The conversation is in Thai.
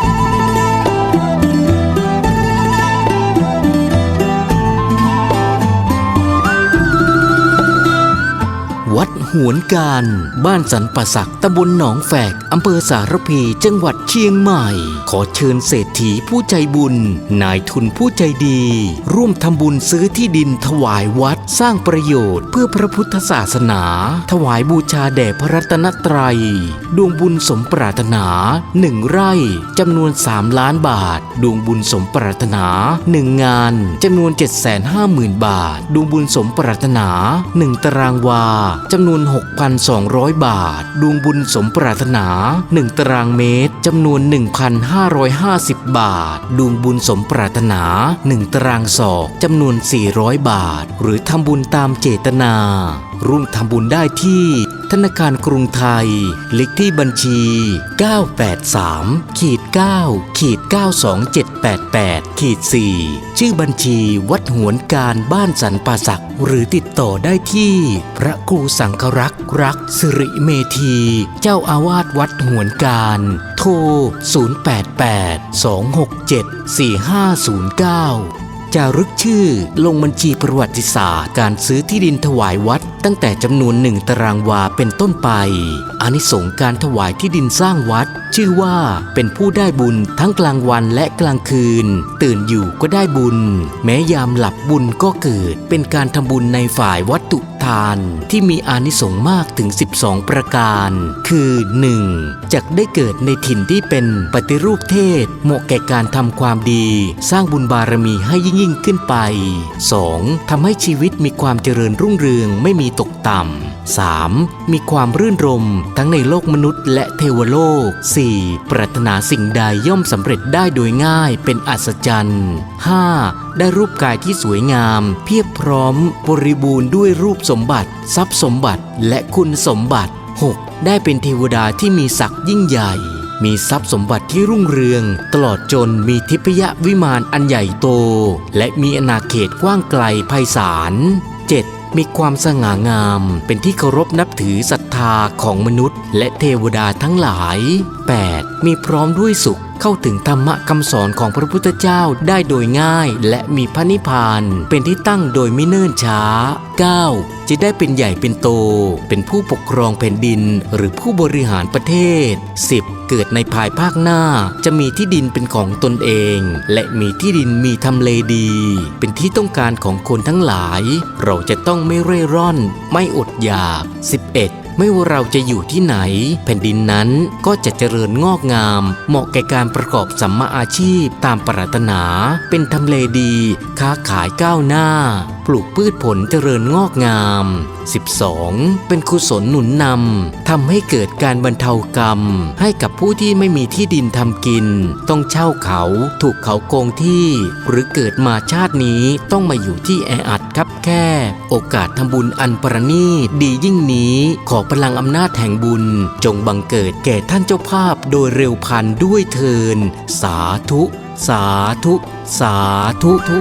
วั หวนการ บ้านสันป่าสักตำบลหนองแฝกอำเภอสารพีจังหวัดเชียงใหม่ ขอเชิญเศรษฐีผู้ใจบุญ นายทุนผู้ใจดี ร่วมทำบุญซื้อที่ดินถวายวัดสร้างประโยชน์เพื่อพระพุทธศาสนา ถวายบูชาแด่พระรัตนตรัย ดวงบุญสมปรารถนาหนึ่งไร่จำนวน 3 ล้านบาท ดวงบุญสมปรารถนาหนึ่งงานจำนวน 750,000 บาท ดวงบุญสมปรารถนาหนึ่งตารางวาจำนวนน 6,200 บาท ดวงบุญสมปรารถนา 1 ตารางเมตรจำนวน 1,550 บาท ดวงบุญสมปรารถนา 1 ตารางศอกจำนวน 400 บาท หรือทำบุญตามเจตนา ร่วมทำบุญได้ที่ ธนาคารกรุงไทย เลขที่บัญชี 983ขีด9ขีด92788ขีด4ชื่อบัญชีวัดหวนการบ้านสันป่าสักหรือติดต่อได้ที่ พระครูสังฆรักษ์รักสิริเมธี เจ้าอาวาสวัดหวนการ โทร 088 267 4509 จารึกชื่อลงบัญชีประวัติศาสตร์ การซื้อที่ดินถวายวัด ตั้งแต่จำนวนหนึ่งตารางวาเป็นต้นไป อานิสงการถวายที่ดินสร้างวัด ชื่อว่าเป็นผู้ได้บุญทั้งกลางวันและกลางคืน ตื่นอยู่ก็ได้บุญ แม้ยามหลับบุญก็เกิดเป็นการทำบุญในฝ่ายวัตถุานที่มีอานิสงส์มากถึง 12 ประการ คือ 1. จักได้เกิดในถิ่นที่เป็นปฏิรูปเทศเหมาะแก่การทำความดี สร้างบุญบารมีให้ยิ่งยิ่งขึ้นไป 2. ทำให้ชีวิตมีความเจริญรุ่งเรืองไม่มีตกต่ำ 3. มีความรื่นรมทั้งในโลกมนุษย์และเทวโลก 4. ปรารถนาสิ่งใดย่อมสำเร็จได้โดยง่ายเป็นอัศจรรย์ 5. ได้รูปกายที่สวยงาม เพียบพร้อม บริบูรณ์ด้วยรูปสมบัติ ทรัพย์สมบัติ และคุณสมบัติ 6. ได้เป็นเทวดาที่มีศักดิ์ยิ่งใหญ่มีทรัพย์สมบัติที่รุ่งเรือง ตลอดจนมีทิพยวิมานอันใหญ่โต และมีอาณาเขตกว้างไกลไพศาล 7. มีความสง่างามเป็นที่เคารพนับถือศรัทธาของมนุษย์ และเทวดาทั้งหลาย 8. มีพร้อมด้วยสุข เข้าถึงธรรมะคำสอนของพระพุทธเจ้าได้โดยง่าย และมีพระนิพพานเป็นที่ตั้งโดยไม่เนิ่นช้า 9. จะได้เป็นใหญ่เป็นโต เป็นผู้ปกครองแผ่นดิน หรือผู้บริหารประเทศ 10. เกิดในภายภาคหน้า จะมีที่ดินเป็นของตนเอง และมีที่ดินมีทำเลดี เป็นที่ต้องการของคนทั้งหลาย เราจะต้องไม่เร่ร่อน ไม่อดอยาก 11. ไม่ว่าเราจะอยู่ที่ไหน แผ่นดินนั้นก็จะเจริญงอกงาม เหมาะแก่การประกอบสัมมาอาชีพตามปรารถนา เป็นทำเลดี ค้าขายก้าวหน้า ปลูกพืชผลเจริญงอกงาม 12. เป็นกุศลหนุนนำทำให้เกิดการบรรเทากรรม ให้กับผู้ที่ไม่มีที่ดินทำกิน ต้องเช่าเขา ถูกเขาโกงที่ หรือเกิดมาชาตินี้ต้องมาอยู่ที่แออัด คับแคบ โอกาสทำบุญอันประณีตดียิ่งนี้ ขอพลังอำนาจแห่งบุญ จงบังเกิดแก่ท่านเจ้าภาพโดยเร็วพันด้วยเทิน สาธุ สาธุ สาธุทุ